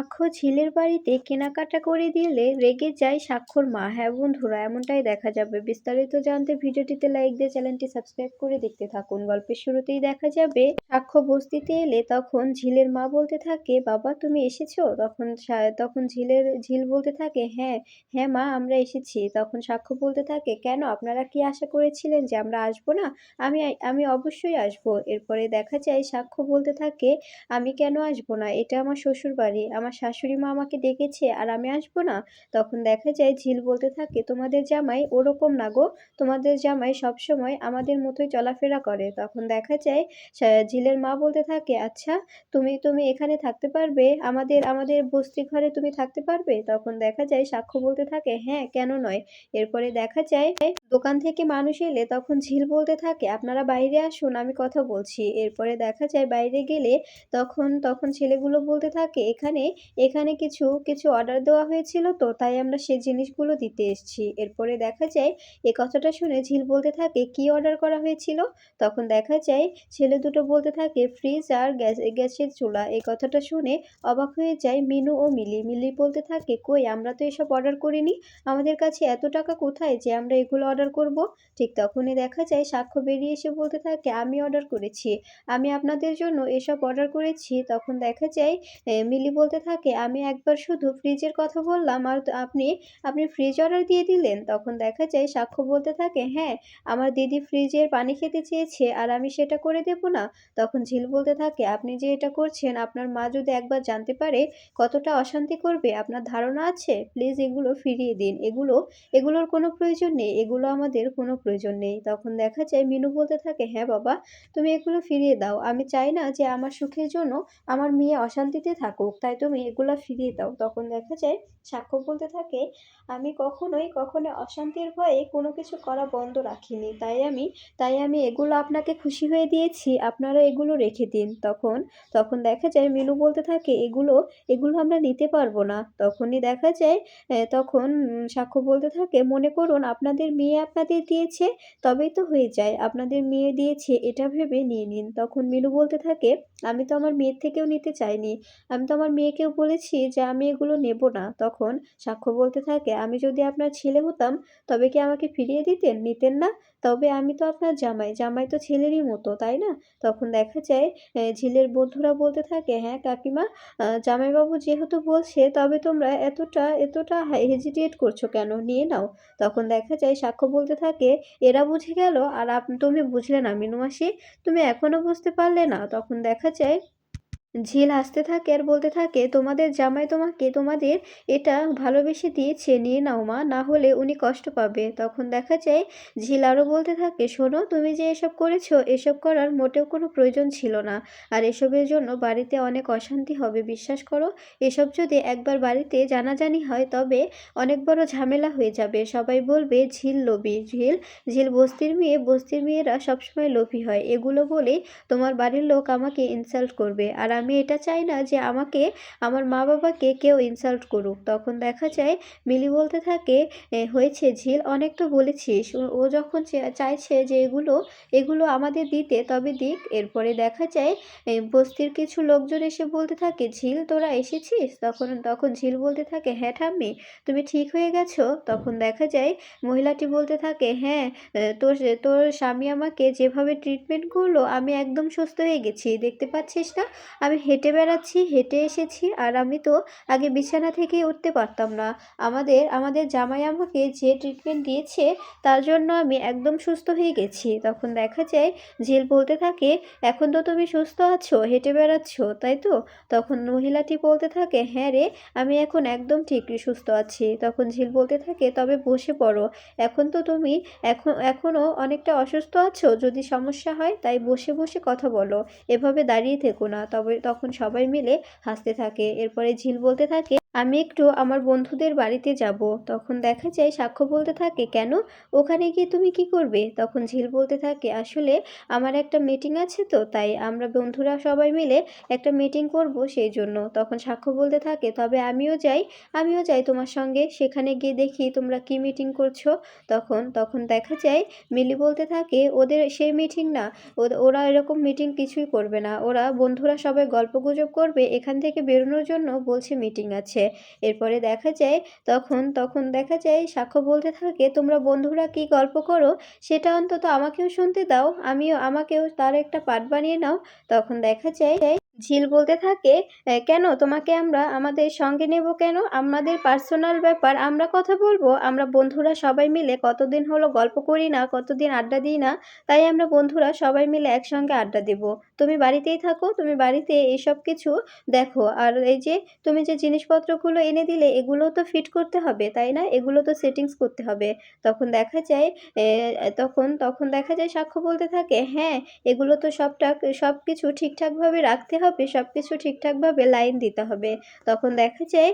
সাক্ষ্য ঝিলের বাড়িতে কেনাকাটা করে দিলে রেগে যায় সাক্ষর মা। হ্যাঁ বন্ধুরা, এমনটাই দেখা যাবে। বিস্তারিত জানতে ভিডিওটিতে লাইক দিয়ে চ্যানেলটি সাবস্ক্রাইব করে দেখতে থাকুন। গল্পের শুরুতেই দেখা যাবে, সাক্ষ্য বস্তিতে এলে তখন ঝিলের মা বলতে থাকে, বাবা, তুমি এসেছ? তখন তখন ঝিলের, ঝিল বলতে থাকে হ্যাঁ হ্যাঁ মা, আমরা এসেছি। তখন সাক্ষ্য বলতে থাকে, কেন? আপনারা কি আশা করেছিলেন যে আমরা আসব না? আমি আমি অবশ্যই আসব। এরপরে দেখা যায়, সাক্ষ্য বলতে থাকে, আমি কেন আসব না? এটা আমার শ্বশুর বাড়ি আমার শাশুড়ি মা আমাকে ডেকেছে আর আমি আসব না? তখন দেখা যায় ঝিল বলতে থাকে, তোমাদের জামাই ওরকম না গো। তোমাদের জামাই সবসময় আমাদের মতোই চলাফেরা করে। তখন দেখা যায় ঝিলের মা বলতে থাকে আচ্ছা তুমি তুমি এখানে থাকতে পারবে? আমাদের আমাদের বস্তি ঘরে তুমি থাকতে পারবে? তখন দেখা যায় সাক্ষ্য বলতে থাকে হ্যাঁ কেন নয়? এরপরে দেখা যায় দোকান থেকে মানুষ এলে তখন ঝিল বলতে থাকে, আপনারা বাইরে আসুন, আমি কথা বলছি। এরপরে দেখা যায় বাইরে গেলে তখন তখন ছেলেগুলো বলতে থাকে, এখানে এখানে কিছু কিছু অর্ডার দেওয়া হয়েছিল, তো তাই আমরা সেই জিনিসগুলো দিতে এসেছি। এরপরে দেখা যায়, এ কথাটা শুনে ঝিল বলতে থাকে, কি অর্ডার করা হয়েছিল? তখন দেখা যায়, ছেলে দুটো বলতে থাকে ফ্রিজ আর গ্যাস, গ্যাসের চুলা। এই কথাটা শুনে অবাক হয়ে যায় মিনু ও মিলি। মিলি বলতে থাকে, কই, আমরা তো এসব অর্ডার করিনি। আমাদের কাছে এত টাকা কোথায় যে আমরা এগুলো অর্ডার করব? ঠিক তখনই দেখা যায়, সাক্ষ্য বেরিয়ে এসে বলতে থাকে, আমি অর্ডার করেছি। আমি আপনাদের জন্য এসব অর্ডার করেছি। তখন দেখা যায় মিলি বলতে থাকে, আমি একবার শুধু ফ্রিজের কথা বললাম আর তো আপনি আপনি ফ্রিজ অর্ডার দিয়ে দিলেন। তখন দেখা যায় সাক্ষ্য বলতে থাকে হ্যাঁ আমার দিদি ফ্রিজের পানি খেতে চেয়েছে আর আমি সেটা করে দেব না। তখন ঝিল বলতে থাকে, আপনি যে এটা করছেন, আপনার মা যদি একবার জানতে পারে কতটা অশান্তি করবে, আপনার ধারণা আছে? প্লিজ এগুলো ফিরিয়ে দিন। এগুলো, এগুলোর কোনো প্রয়োজন নেই, এগুলো আমাদের কোনো প্রয়োজন নেই। তখন দেখা যায় মিনু বলতে থাকে হ্যাঁ বাবা, তুমি এগুলো ফিরিয়ে দাও। আমি চাই না যে আমার সুখের জন্য আমার মেয়ে অশান্তিতে থাকুক। তাই তুমি এগুলো ফিরিয়ে দাও। তখন দেখা যায়, সাক্ষ্য বলতে থাকে, আমি কখনোই কখনো অশান্তির ভয়ে কোনো কিছু করা বন্ধ রাখিনি। তাই আমি তাই আমি এগুলো আপনাকে খুশি হয়ে দিয়েছি, আপনারা এগুলো রেখে দিন। তখন তখন দেখা যায়, মিনু বলতে থাকে, এগুলো এগুলো আমরা নিতে পারব না। তখনই দেখা যায় তখন সাক্ষ্য বলতে থাকে, মনে করুন, আপনাদের মেয়ে আপনাদের দিয়েছে, তবেই তো হয়ে যায়। আপনাদের মেয়ে দিয়েছে, এটা ভেবে নিয়ে নিন। তখন মিনু বলতে থাকে, আমি তো আমার মেয়ের থেকেও নিতে চাইনি। আমি তো আমার মেয়েকেও বলেছি যে আমি এগুলো নেব না। তখন সাক্ষ্য বলতে থাকে, আমি যদি আপনার ছেলে হতাম, তবে কি আমাকে ফিরিয়ে দিতেন? নিতেন না? তবে আমি তো আপনার জামাই। জামাই তো ছেলেরই মতো, তাই না? তখন দেখা যায় ঝিলের বন্ধুরা বলতে থাকে হ্যাঁ কাকিমা জামাইবাবু যেহেতু বলছে, তবে তোমরা এতটা এতটা হেজিটেট করছ কেন? নিয়ে নাও। তখন দেখা যায়, সাক্ষ্য বলতে থাকে, এরা বুঝে গেল, আর তুমি বুঝলে না মিনু মাসি, তুমি এখনও বুঝতে পারলে না। তখন দেখা যায় ঝিল হাসতে থাকে আর বলতে থাকে, তোমাদের জামাই তোমাকে তোমাদের এটা ভালোবেসে দিয়েছে, নিয়ে নাও মা, না হলে উনি কষ্ট পাবে। তখন দেখা যায়, ঝিল আরও বলতে থাকে, শোনো, তুমি যে এসব করেছ, এসব করার মোটেও কোনো প্রয়োজন ছিল না। আর এসবের জন্য বাড়িতে অনেক অশান্তি হবে, বিশ্বাস করো। এসব যদি একবার বাড়িতে জানাজানি হয়, তবে অনেক বড় ঝামেলা হয়ে যাবে। সবাই বলবে, ঝিল লোভী, ঝিল ঝিল বস্তির মেয়ে, বস্তির মেয়েরা সবসময় লোভী হয়। এগুলো বলে তোমার বাড়ির লোক আমাকে ইনসাল্ট করবে। আর আমি এটা চাই না যে আমাকে, আমার মা বাবাকে কেউ ইনসাল্ট করুক। তখন দেখা যায় মিলি বলতে থাকে হয়েছে ঝিল, অনেক তো বলেছিস। ও- যখন চাইছে যে এগুলো এগুলো আমাদের দিতে, তবে দিক। এরপরে দেখা যায় বস্তির কিছু লোকজন এসে বলতে থাকে, ঝিল, তোরা এসেছিস? তখন তখন ঝিল বলতে থাকে হ্যাঁ ঠাম্মি, তুমি ঠিক হয়ে গেছো? তখন দেখা যায়, মহিলাটি বলতে থাকে হ্যাঁ তোর তোর স্বামী আমাকে যেভাবে ট্রিটমেন্ট করল, আমি একদম সুস্থ হয়ে গেছি। দেখতে পাচ্ছিস না? আমি হেঁটে বেড়াচ্ছি, হেঁটে এসেছি আর আমি তো আগে বিছানা থেকেই উঠতে পারতাম না। আমাদের আমাদের জামাই আমাকে যে ট্রিটমেন্ট দিয়েছে তার জন্য আমি একদম সুস্থ হয়ে গেছি। তখন দেখা যায় ঝিল বলতে থাকে, এখন তো তুমি সুস্থ আছো, হেঁটে বেড়াচ্ছ, তাই তো? তখন মহিলাটি বলতে থাকে হ্যাঁ রে, আমি এখন একদম ঠিক সুস্থ আছি। তখন ঝিল বলতে থাকে, তবে বসে পড়ো, এখন তো তুমি এখন এখনও অনেকটা অসুস্থ আছো, যদি সমস্যা হয় তাই বসে বসে কথা বলো, এভাবে দাঁড়িয়ে থেকো না। তবে তখন সবাই মিলে হাসতে থাকে। এরপরে ঝিল বলতে থাকে আমি একটু আমার বন্ধুদের বাড়িতে যাব। তখন দেখা যায় সাক্ষ্য বলতে থাকে, কেন? ওখানে গিয়ে তুমি কি করবে? তখন ঝিল বলতে থাকে, আসলে আমার একটা মিটিং আছে তো, তাই আমরা বন্ধুরা সবাই মিলে একটা মিটিং করব সেই জন্য তখন সাক্ষ্য বলতে থাকে, তবে আমিও যাই আমিও যাই তোমার সঙ্গে, সেখানে গিয়ে দেখি তোমরা কি মিটিং করছ। তখন তখন দেখা যায়, মিলি বলতে থাকে, ওদের সেই মিটিং না ওরা এরকম মিটিং কিছুই করবে না। ওরা বন্ধুরা সবাই গল্পগুজব করবে, এখান থেকে বেরোনোর জন্য বলছে মিটিং আছে। এরপরে দেখা যায়, তখন তখন দেখা যায় সাক্ষ্য বলতে থাকে, তোমরা বন্ধুরা কি গল্প করো? সেটা অন্তত আমাকেও শুনতে দাও, আমিও, আমাকেও তার একটা পাঠ বানিয়ে নাও। তখন দেখা যায় ঝিল বলতে থাকে কেন? তোমাকে আমরা, আমাদের সঙ্গে নেব কেন? আমাদের পার্সোনাল ব্যাপার, আমরা কথা বলব? আমরা বন্ধুরা সবাই মিলে কতদিন হলো গল্প করি না, কতদিন আড্ডা দিই না, তাই আমরা বন্ধুরা সবাই মিলে একসঙ্গে আড্ডা দেব। তুমি বাড়িতেই থাকো, তুমি বাড়িতে এইসব কিছু দেখো। আর এই যে, তুমি যে জিনিসপত্রগুলো এনে দিলে, এগুলো তো ফিট করতে হবে, তাই না? এগুলো তো সেটিংস করতে হবে। তখন দেখা যায় তখন তখন দেখা যায় সাক্ষ্য বলতে থাকে হ্যাঁ এগুলো তো সবটা সব কিছু ঠিকঠাকভাবে রাখতে হবে। সব কিছু ঠিকঠাকভাবে লাইন দিতে হবে। তখন দেখা যায়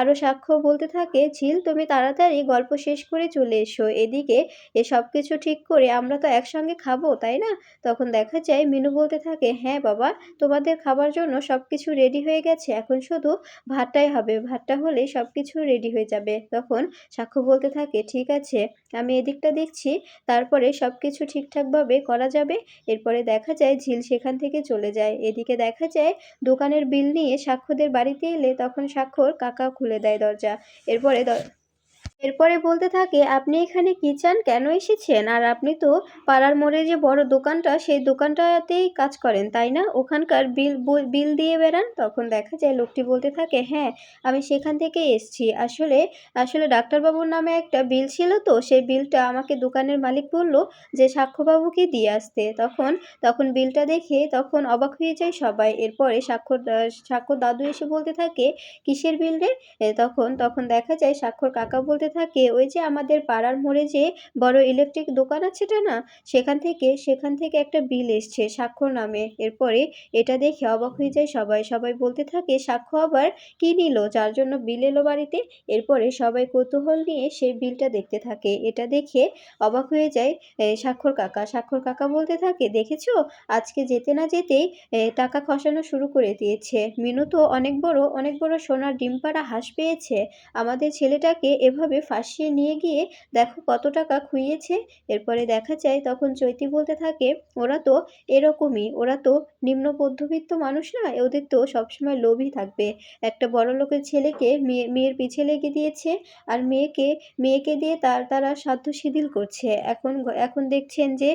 আরও সাক্ষ্য বলতে থাকে, ঝিল, তুমি তাড়াতাড়ি গল্প শেষ করে চলে এসো। এদিকে এ সব কিছু ঠিক করে আমরা তো একসঙ্গে খাব, তাই না? তখন দেখা যায়, মিনু বলতে থাকে হ্যাঁ বাবা, তোমাদের খাবার জন্য সব কিছু রেডি হয়ে গেছে। এখন শুধু ভাতটাই হবে। ভাতটা হলে সব কিছু রেডি হয়ে যাবে। তখন সাক্ষ্য বলতে থাকে, ঠিক আছে, আমি এদিকটা দেখছি। তারপরে সব কিছু ঠিকঠাকভাবে করা যাবে। এরপরে দেখা যায়, ঝিল সেখান থেকে চলে যায়। এদিকে দেখা যায় দোকানের বিল নিয়ে সাক্ষ্যদের বাড়িতে এলে তখন সাক্ষর কাকা খুলে দেয় দরজা। এরপরে এরপরে বলতে থাকে, আপনি এখানে কি চান? কেন এসেছেন? আর আপনি তো পাড়ার মোড়ে যে বড় দোকানটা, সেই দোকানটাতেই কাজ করেন, তাই না? ওখানকার বিল বিল দিয়ে বেড়ান। তখন দেখা যায়, লোকটি বলতে থাকে হ্যাঁ আমি সেখান থেকে এসছি। আসলে আসলে ডাক্তারবাবুর নামে একটা বিল ছিল তো, সেই বিলটা আমাকে দোকানের মালিক বলল যে, সাক্ষ্যবাবুকে দিয়ে আসতে। তখন তখন বিলটা দেখে, তখন অবাক হয়ে যায় সবাই। এরপরে স্বাক্ষর স্বাক্ষর দাদু এসে বলতে থাকে, কিসের বিল রে? তখন তখন দেখা যায় স্বাক্ষর কাকা বলতে থাকে, ওই যে আমাদের পাড়ার মোড়ে যে বড় ইলেকট্রিক দোকান আছেটা না, সেখান থেকে সেখান থেকে একটা বিল এসছে স্বাক্ষর নামে। এরপরে এটা দেখে অবাক হয়ে যায় সবাই। সবাই বলতে থাকে সাক্ষ্য আবার কি নিল? যার জন্য বিল এলো বাড়িতে? এরপরে সবাই কৌতূহল নিয়ে সেই বিলটা দেখতে থাকে। এটা দেখে অবাক হয়ে যায় স্বাক্ষর কাকা। স্বাক্ষর কাকা বলতে থাকে, দেখেছ? আজকে যেতে না যেতেই টাকা খসানো শুরু করে দিয়েছে। মিনু তো অনেক বড় অনেক বড় সোনার ডিম পাড়া হাঁস পেয়েছে। আমাদের ছেলেটাকে এভাবে ফাঁসিয়ে নিয়ে গিয়ে দেখো কত টাকা খুইয়েছে। এরপরে দেখা যায় তখন চৈতি বলতে থাকে, ওরা তো এরকমই, ওরা তো নিম্ন মধ্যবিত্ত মানুষ না, ওদের তো সবসময় লোভই থাকবে। একটা বড় লোকের ছেলেকে মেয়ে, মেয়ের পিছে লেগে দিয়েছে আর মেয়েকে মেয়েকে দিয়ে তার, তারা সাধ্য শিথিল করছে। এখন এখন দেখছেন যে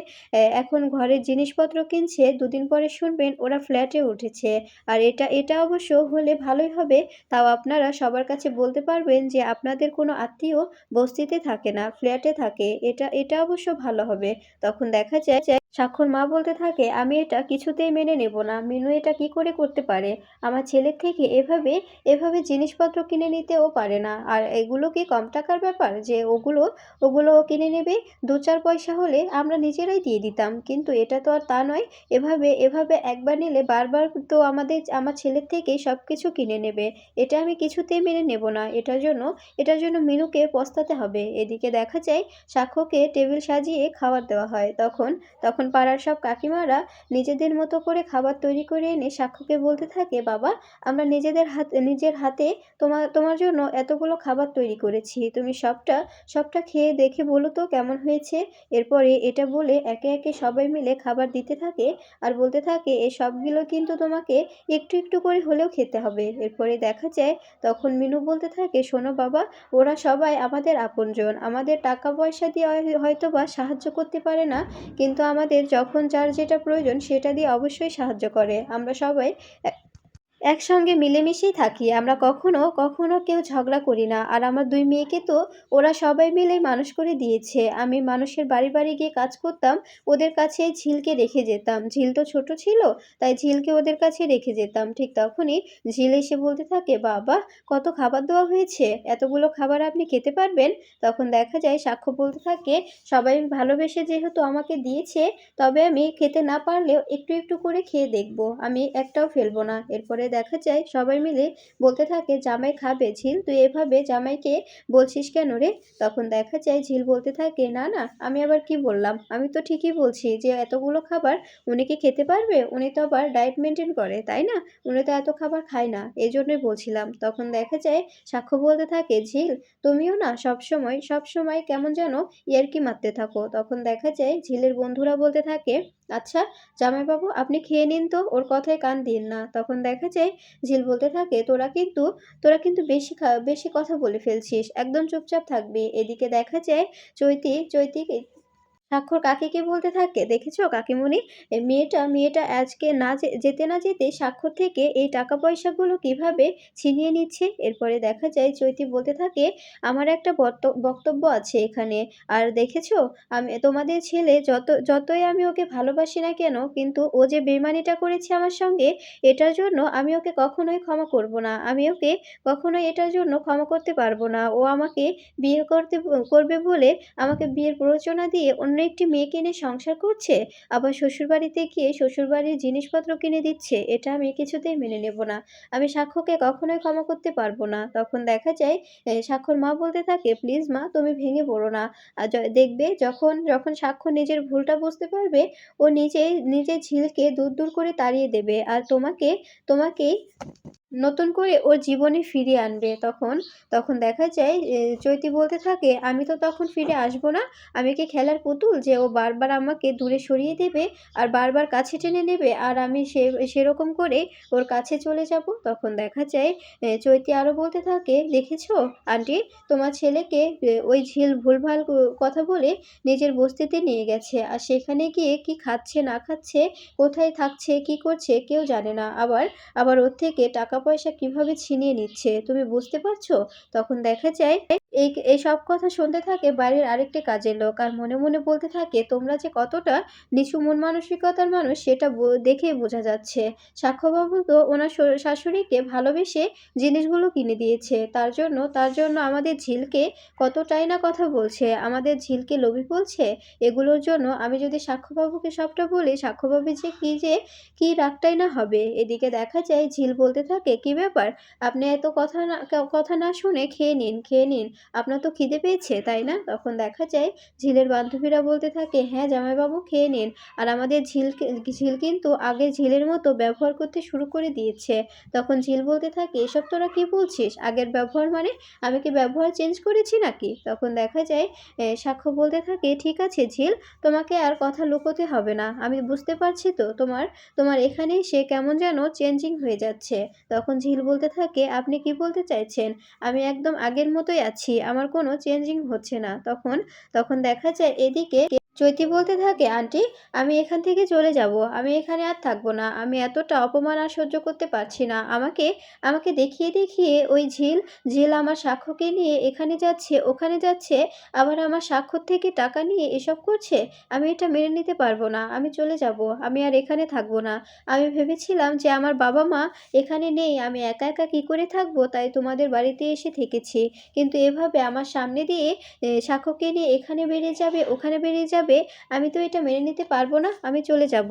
এখন ঘরের জিনিসপত্র কিনছে, দুদিন পরে শুনবেন ওরা ফ্ল্যাটে উঠেছে। আর এটা এটা অবশ্য হলে ভালোই হবে। তাও আপনারা সবার কাছে বলতে পারবেন যে আপনাদের কোনো আত্মীয় বস্তিতে থাকে না ফ্ল্যাটে থাকে। এটা এটা অবশ্য ভালো হবে। তখন দেখা যায় সাক্ষর মা বলতে থাকে, আমি এটা কিছুতেই মেনে নেব না। মিনু এটা কি করে করতে পারে? আমার ছেলের থেকে এভাবে এভাবে জিনিসপত্র কিনে নিতেও পারে না। আর এগুলো কি কম টাকার ব্যাপার? যে ওগুলো ওগুলো কিনে নেবে? দু চার পয়সা হলে আমরা নিজেরাই দিয়ে দিতাম। কিন্তু এটা তো আর তা নয়। এভাবে এভাবে একবার নিলে বারবার তো আমাদের, আমার ছেলের থেকেই সব কিছু কিনে নেবে। এটা আমি কিছুতেই মেনে নেব না। এটার জন্য এটার জন্য মিনুকে পস্তাতে হবে। এদিকে দেখা যায় সাক্ষ্যকে টেবিল সাজিয়ে খাবার দেওয়া হয়। তখন তখন পাড়ার সব কাকিমারা নিজেদের মতো করে খাবার তৈরি করে এনে সাক্ষ্যকে বলতে থাকে, বাবা, আমরা নিজেদের হাত, নিজের হাতে তোমার তোমার জন্য এতগুলো খাবার তৈরি করেছি। তুমি সবটা সবটা খেয়ে দেখে বলো তো কেমন হয়েছে? এরপরে এটা বলে একে একে সবাই মিলে খাবার দিতে থাকে আর বলতে থাকে এই সবগুলো কিন্তু তোমাকে একটু একটু করে হলেও খেতে হবে। এরপরে দেখা যায়, তখন মিনু বলতে থাকে, শোনো বাবা, ওরা সবাই আমাদের আপনজন। আমাদের টাকা পয়সা দিয়ে হয়- হয়তো বা সাহায্য করতে পারে না, কিন্তু আমাদের যখন যার যেটা প্রয়োজন সেটা দিয়ে অবশ্যই সাহায্য করে। আমরা সবাই একসঙ্গে মিলেমিশেই থাকি। আমরা কখনো কখনো কেউ ঝগড়া করি না। আর আমার দুই মেয়েকে তো ওরা সবাই মিলে মানুষ করে দিয়েছে। আমি মানুষের বাড়ি বাড়ি গিয়ে কাজ করতাম, ওদের কাছে ঝিলকে রেখে যেতাম। ঝিল তো ছোট ছিল, তাই ঝিলকে ওদের কাছে রেখে যেতাম। ঠিক তখনই ঝিল এসে বলতে থাকে, বাবা, কত খাবার দেওয়া হয়েছে? এতগুলো খাবার আপনি খেতে পারবেন? তখন দেখা যায়, সাক্ষ্য বলতে থাকে, সবাই ভালোবেসে যেহেতু আমাকে দিয়েছে, তবে আমি খেতে না পারলেও একটু একটু করে খেয়ে দেখব। আমি একটাও ফেলব না। এরপরে দেখা যায়, সবাই মিলে বলতে থাকে, জামাই খাবে, ঝিল, তুই এভাবে জামাইকে বলছিস কেন রে? তখন দেখা যায়, ঝিল বলতে থাকে, না না, আমি আবার কি বললাম? আমি তো ঠিকই বলছি যে, এতগুলো খাবার উনি কি খেতে পারবে? উনি তো আবার ডায়েট মেনটেন করে, তাই না? উনি তো এত খাবার খায় না এই জন্যই বলছিলাম। তখন দেখা যায়, সাক্ষ্য বলতে থাকে, ঝিল, তুমিও না সবসময় সবসময় কেমন যেন ইয়ার্কি মারতে থাকো। তখন দেখা যায়, ঝিলের বন্ধুরা বলতে থাকে আচ্ছা জামাইবাবু, আপনি খেয়ে নিন তো, ওর কথায় কান দিন না। তখন দেখা যায় ঝিল বলতে থাকে, তোরা কিন্তু তোরা কিন্তু বেশি বেশি কথা বলে ফেলছিস। একদম চুপচাপ থাকবি। এদিকে দেখা যায় চৈতি চৈতি স্বাক্ষর কাকিকে বলতে থাকে? দেখেছ কাকিমণি? মেয়েটা মেয়েটা আজকে না যেতে না যেতে স্বাক্ষর থেকে এই টাকা পয়সাগুলো কীভাবে ছিনিয়ে নিচ্ছে? এরপরে দেখা যায় চৈতি বলতে থাকে, আমার একটা বক্ত- বক্তব্য আছে এখানে। আর দেখেছ, আমি, তোমাদের ছেলে যত, যতই আমি ওকে ভালোবাসি না কেন, কিন্তু ও যে বেমানিটা করেছে আমার সঙ্গে, এটার জন্য আমি ওকে কখনোই ক্ষমা করব না। আমি ওকে কখনোই এটার জন্য ক্ষমা করতে পারব না। ও আমাকে বিয়ে করতে, করবে বলে আমাকে বিয়ের প্ররোচনা দিয়ে অন্য একটি মেয়েকে এনে সংসার করছে, আবার শ্বশুরবাড়িতে গিয়ে শ্বশুরবাড়ির জিনিসপত্র কিনে দিচ্ছে, এটা আমি কিছুতেই মেনে নেব না। আমি সাক্ষ্যকে কখনোই ক্ষমা করতে পারব না। তখন দেখা যায় সাক্ষর মা বলতে থাকে, প্লিজ মা, তুমি ভেঙে পড়ো না। আর দেখবে যখন যখন সাক্ষ্য নিজের ভুলটা বুঝতে পারবে, ও নিজেই, নিজের ঝিলকে দূর দূর করে তাড়িয়ে দেবে। আর তোমাকে, তোমাকেই নতুন করে ওর জীবনে ফিরিয়ে আনবে তখন তখন দেখা যায় চৈতি বলতে থাকে, আমি তো তখন ফিরে আসব না। আমি কি খেলার পুতুল যে ও বারবার আমাকে দূরে সরিয়ে দেবে আর বারবার কাছে টেনে নেবে আর আমি সে, সেরকম করে ওর কাছে চলে যাব? তখন দেখা যায় চৈতি আরও বলতে থাকে, দেখেছ আন্টি, তোমার ছেলেকে ওই ঝিল ভুলভাল কথা বলে নিজের বস্তিতে নিয়ে গেছে আর সেখানে গিয়ে কি খাচ্ছে না খাচ্ছে, কোথায় থাকছে, কি করছে কেউ জানে না। আবার আবার ওর থেকে টাকা পয়সা কীভাবে ছিনিয়ে নিচ্ছে তুমি বুঝতে পারছ? তখন দেখা যায় এই এই সব কথা শুনতে থাকে বাড়ির আরেকটি কাজের লোক আর মনে মনে বলতে থাকে, তোমরা যে কতটা নিচু মন মানসিকতার মানুষ, সেটা দেখেই বোঝা যাচ্ছে। সাক্ষ্যবাবু তো ওনার শাশুড়িকে ভালোবেসে জিনিসগুলো কিনে দিয়েছে। তার জন্য তার জন্য আমাদের ঝিলকে কতটাই না কথা বলছে। আমাদের ঝিলকে লোভী বলছে? এগুলোর জন্য আমি যদি সাক্ষ্যবাবুকে সবটা বলি, সাক্ষ্যবাবু যে কি যে, কি রাগটাই না হবে। এদিকে দেখা যায় ঝিল বলতে থাকে, কি ব্যাপার? আপনি এত কথা না কথা না শুনে খেয়ে নিন খেয়ে নিন। আপনার তো খিদে পেয়েছে, তাই না? তখন দেখা যায় ঝিলের বান্ধবীরা বলতে থাকে হ্যাঁ জামাইবাবু, খেয়ে নিন। আর আমাদের ঝিল ঝিল কিন্তু আগে ঝিলের মতো ব্যবহার করতে শুরু করে দিয়েছে। তখন ঝিল বলতে থাকে, এসব তোরা কী বলছিস? আগের ব্যবহার মানে আমি কি ব্যবহার চেঞ্জ করেছি নাকি? তখন দেখা যায় সাক্ষ্য বলতে থাকে, ঠিক আছে ঝিল, তোমাকে আর কথা লুকোতে হবে না। আমি বুঝতে পারছি তো তোমার তোমার এখানেই সে কেমন যেন চেঞ্জিং হয়ে যাচ্ছে। তখন ঝিল বলতে থাকে, আপনি কি বলতে চাইছেন? আমি একদম আগের মতোই আছি। আমার কোনো চেঞ্জিং হচ্ছে না। তখন তখন দেখা যায় এদিকে চৈতি বলতে থাকে, আন্টি, আমি এখান থেকে চলে যাব। আমি এখানে আর থাকব না। আমি এতটা অপমান আর সহ্য করতে পারছি না। আমাকে আমাকে দেখিয়ে দেখিয়ে ওই ঝিল ঝিল আমার সাক্ষ্যকে নিয়ে এখানে যাচ্ছে, ওখানে যাচ্ছে, আবার আমার স্বাক্ষর থেকে টাকা নিয়ে এসব করছে। আমি এটা মেনে নিতে পারব না। আমি চলে যাব। আমি আর এখানে থাকব না। আমি ভেবেছিলাম যে আমার বাবা মা এখানে নেই। আমি একা একা কী করে থাকব? তাই তোমাদের বাড়িতে এসে থেকেছি। কিন্তু এভাবে আমার সামনে দিয়ে সাক্ষ্যকে নিয়ে এখানে বেরিয়ে যাবে, ওখানে বেরিয়ে যাবে আমি তো এটা মেনে নিতে পারব না আমি চলে যাব।